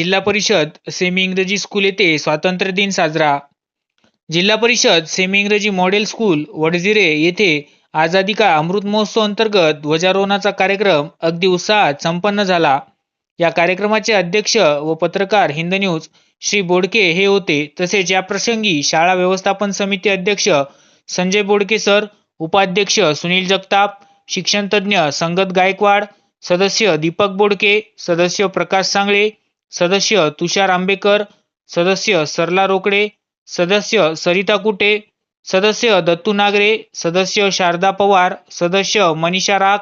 जिल्हा परिषद सेमी इंग्रजी स्कूल येथे स्वातंत्र्य दिन साजरा. जिल्हा परिषद सेमी इंग्रजी मॉडेल स्कूल वडजिरे येथे आझादी का अमृत महोत्सव अंतर्गत ध्वजारोहणाचा कार्यक्रम अगदी उत्साहात संपन्न झाला. या कार्यक्रमाचे अध्यक्ष व पत्रकार हिंद न्यूज श्री बोडके हे होते. तसेच या प्रसंगी शाळा व्यवस्थापन समिती अध्यक्ष संजय बोडके सर उपाध्यक्ष सुनील जगताप शिक्षणतज्ज्ञ संगत गायकवाड सदस्य दीपक बोडके सदस्य प्रकाश सांगळे सदस्य तुषार आंबेकर सदस्य सरला रोकडे सदस्य सरिता कुटे सदस्य दत्तू नागरे सदस्य शारदा पवार सदस्य मनीषा राख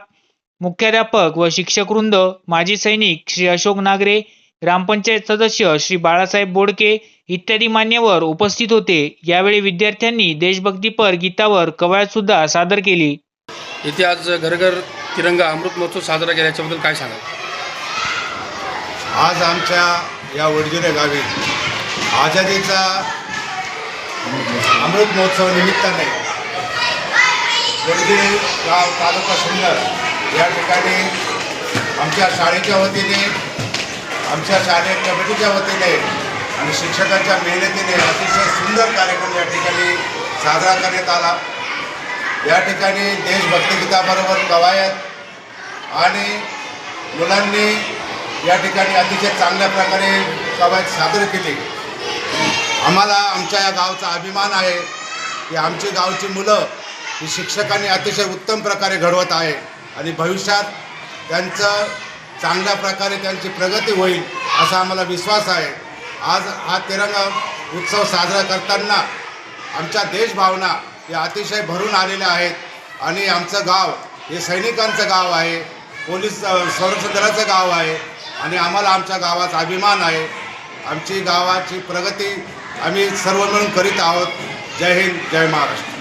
मुख्याध्यापक व शिक्षक वृंद माजी सैनिक श्री अशोक नागरे ग्रामपंचायत सदस्य श्री बाळासाहेब बोडके इत्यादी मान्यवर उपस्थित होते. यावेळी विद्यार्थ्यांनी देशभक्तीपर गीतावर कवायत सुद्धा सादर केली. इथे आज घरघर तिरंगा अमृत महोत्सव साजरा केल्याच्याबद्दल काय सांगाल? आज आमच्या या वडजिरे गावी आझादीचा अमृत महोत्सव निमित्ताने वडजिरे गाव तालुका सुंदर या ठिकाणी आमच्या शाळेच्या वतीने आमच्या शालेय कमिटीच्या वतीने आणि शिक्षकांच्या मेहनतीने अतिशय सुंदर कार्यक्रम या ठिकाणी साजरा करण्यात आला. या ठिकाणी देशभक्तिगीताबरोबर कवायत आणि मुलांनी या ठिकाणी अतिशय चांगल्या प्रकारे कवायत सादर केली. आम्हाला आमच्या या गावचा अभिमान आहे की आमची गावची मुलं ही शिक्षकांनी अतिशय उत्तम प्रकारे घडवत आहे आणि भविष्यात त्यांचं चांगल्या प्रकारे त्यांची प्रगती होईल असा आम्हाला विश्वास आहे. आज हा तिरंगा उत्सव साजरा करताना आमच्या देशभावना या अतिशय भरून आलेल्या आहेत आणि आमचं गाव हे सैनिकांचं गाव आहे पोलीस संरक्षण दलाचं गाव आहे. आणि आम्हाला आमच्या गावाचा अभिमान आहे. आमची गावाची प्रगती आम्ही सर्व मिळून करीत आहोत. जय हिंद जय महाराष्ट्र.